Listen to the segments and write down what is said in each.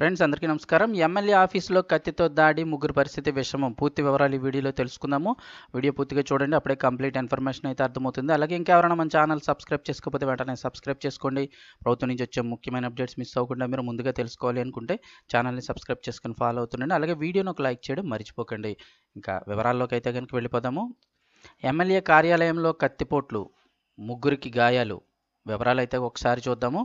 Friends అందరికీ నమస్కారం. MLA ఆఫీసులో కత్తితో దాడి ముగ్గురు పరిస్థితి విషమం. పూర్తి వివరాలు ఈ వీడియోలో తెలుసుకుందాము. వీడియో పూర్తిగా చూడండి అప్పుడే కంప్లీట్ ఇన్ఫర్మేషన్ అయితే అర్థమవుతుంది. అలాగే ఇంకెవరైనా మన ఛానల్ సబ్స్క్రైబ్ చేసుకోకపోతే వెంటనే సబ్స్క్రైబ్ చేసుకోండి. ప్రభుత్వం నుంచి వచ్చే ముఖ్యమైన అప్డేట్స్ మిస్ అవ్వకుండా మీరు ముందుగా తెలుసుకోవాలి అనుకుంటే ఛానల్ని సబ్స్క్రైబ్ చేసుకుని ఫాలో అవుతుండండి. అలాగే వీడియోని ఒక లైక్ చేయడం మర్చిపోకండి. ఇంకా వివరాల్లోకి అయితే కనుక వెళ్ళిపోదాము. ఎమ్మెల్యే కార్యాలయంలో కత్తిపోట్లు ముగ్గురికి గాయాలు. వివరాలు అయితే ఒకసారి చూద్దాము.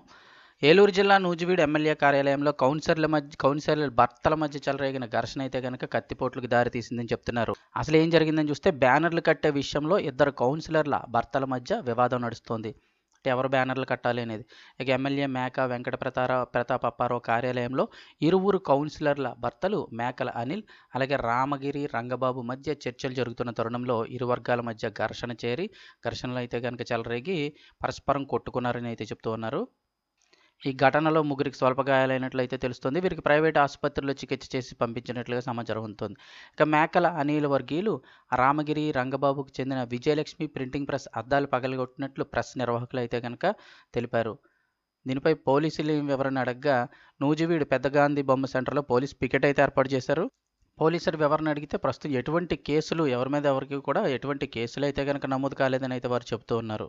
ఏలూరు జిల్లా నూజివీడు ఎమ్మెల్యే కార్యాలయంలో కౌన్సిలర్ల మధ్య కౌన్సిలర్ల భర్తల మధ్య చెలరేగిన ఘర్షణ అయితే కనుక కత్తిపోట్లకు దారితీసిందని చెప్తున్నారు. అసలు ఏం జరిగిందని చూస్తే బ్యానర్లు కట్టే విషయంలో ఇద్దరు కౌన్సిలర్ల భర్తల మధ్య వివాదం నడుస్తోంది. అంటే ఎవరు బ్యానర్లు కట్టాలి అనేది. ఇక ఎమ్మెల్యే మేక వెంకట ప్రతార ప్రతాప్ అప్పారావు కార్యాలయంలో ఇరువురు కౌన్సిలర్ల భర్తలు మేకల అనిల్ అలాగే రామగిరి రంగబాబు మధ్య చర్చలు జరుగుతున్న తరుణంలో ఇరు వర్గాల మధ్య ఘర్షణ చేరి ఘర్షణలు అయితే కనుక చెలరేగి పరస్పరం కొట్టుకున్నారని అయితే చెప్తూ ఉన్నారు. ఈ ఘటనలో ముగ్గురికి స్వల్ప గాయాలైనట్లయితే తెలుస్తుంది. వీరికి ప్రైవేట్ ఆసుపత్రిలో చికిత్స చేసి పంపించినట్లుగా సమాచారం ఉంటుంది ఇక మేకల అనిల్ వర్గీయులు రామగిరి రంగబాబుకు చెందిన విజయలక్ష్మి ప్రింటింగ్ ప్రెస్ అద్దాలు పగలగొట్టినట్లు ప్రెస్ నిర్వాహకులు అయితే కనుక తెలిపారు. దీనిపై పోలీసులు వివరణ అడగగా నూజివీడు పెద్ద గాంధీ బొమ్మ సెంటర్లో పోలీస్ పికెట్ అయితే ఏర్పాటు చేశారు. పోలీసులు వివరణ అడిగితే ప్రస్తుతం ఎటువంటి కేసులు ఎవరి మీద ఎవరికి కూడా ఎటువంటి కేసులు అయితే కనుక నమోదు కాలేదని అయితే వారు చెబుతూ ఉన్నారు.